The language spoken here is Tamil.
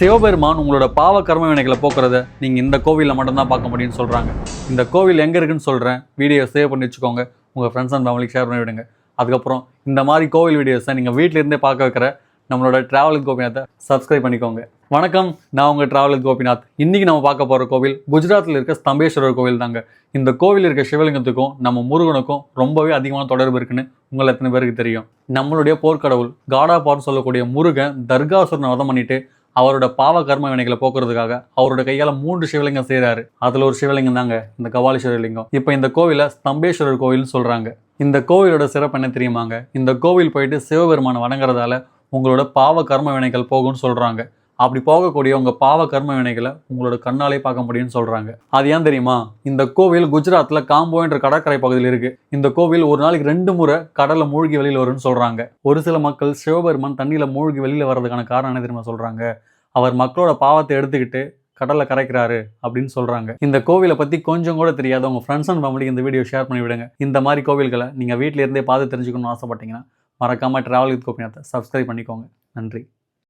சிவபெருமான் உங்களோட பாவ கர்ம வினைகளை போக்குறத நீங்கள் இந்த கோவிலில் மட்டும்தான் பார்க்க முடியும்னு சொல்கிறாங்க இந்த கோவில் எங்கே இருக்குன்னு சொல்கிறேன் வீடியோ சேவ் பண்ணி வச்சுக்கோங்க. உங்கள் ஃப்ரெண்ட்ஸ் அண்ட் ஃபேமிலிக்கு ஷேர் பண்ணி விடுங்க. அதுக்கப்புறம் இந்த மாதிரி கோவில் வீடியோஸை நீங்கள் வீட்டில் இருந்தே பார்க்க வைக்கிற நம்மளோட டிராவல் கோபிநாத்தை சப்ஸ்கிரைப் பண்ணிக்கோங்க. வணக்கம். நான் உங்கள் டிராவல் கோபிநாத். இன்றைக்கி நம்ம பார்க்க போகிற கோவில் குஜராத்தில் இருக்க ஸ்தம்பேஸ்வரர் கோவில் தாங்க. இந்த கோவில் இருக்க சிவலிங்கத்துக்கும் நம்ம முருகனுக்கும் ரொம்பவே அதிகமான தொடர்பு இருக்குன்னு உங்களை எத்தனை பேருக்கு தெரியும். நம்மளுடைய போர்க்கடவுள் காடா பார்னு சொல்லக்கூடிய முருகன் தர்காசுரனை வதம் பண்ணிட்டு அவரோட பாவ கர்ம வினைகளை போக்குறதுக்காக அவரோட கையால் மூன்று சிவலிங்கம் செய்கிறாரு அதில் ஒரு சிவலிங்கம் தாங்க இந்த கபாலீஸ்வரர் லிங்கம். இப்போ இந்த கோவிலை ஸ்தம்பேஸ்வரர் கோவில்னு சொல்கிறாங்க இந்த கோவிலோட சிறப்பு என்ன தெரியுமாங்க? இந்த கோவில் போயிட்டு சிவபெருமானை வணங்குறதால உங்களோட பாவ கர்ம வினைகள் போகும்னு சொல்கிறாங்க அப்படி போகக்கூடிய உங்கள் பாவ கர்ம வினைகளை உங்களோட கண்ணாலே பார்க்க முடியும்னு சொல்கிறாங்க அது ஏன் தெரியுமா? இந்த கோவில் குஜராத்தில் காம்போ என்ற கடற்கரை பகுதியில் இருக்குது இந்த கோவில் ஒரு நாளைக்கு ரெண்டு முறை கடலை மூழ்கி வெளியில் வரும்னு சொல்கிறாங்க ஒரு சில மக்கள் சிவபெருமான் தண்ணியில் மூழ்கி வெளியில் வர்றதுக்கான காரணம் என்ன தெரியுமா சொல்கிறாங்க அவர் மக்களோட பாவத்தை எடுத்துக்கிட்டு கடலை கரைக்கிறாரு அப்படின்னு சொல்கிறாங்க இந்த கோவிலை பற்றி கொஞ்சம் கூட தெரியாத உங்கள் ஃப்ரெண்ட்ஸ் அண்ட் ஃபேமிலிக்கு இந்த வீடியோ ஷேர் பண்ணி விடுங்க. இந்த மாதிரி கோவில்களை நீங்கள் வீட்டிலேருந்தே பார்த்து தெரிஞ்சுக்கணும்னு ஆசைப்பட்டீங்கன்னா மறக்காமல் டிராவல் வித் கோபிநாத்தை சப்ஸ்கிரைப் பண்ணிக்கோங்க. நன்றி.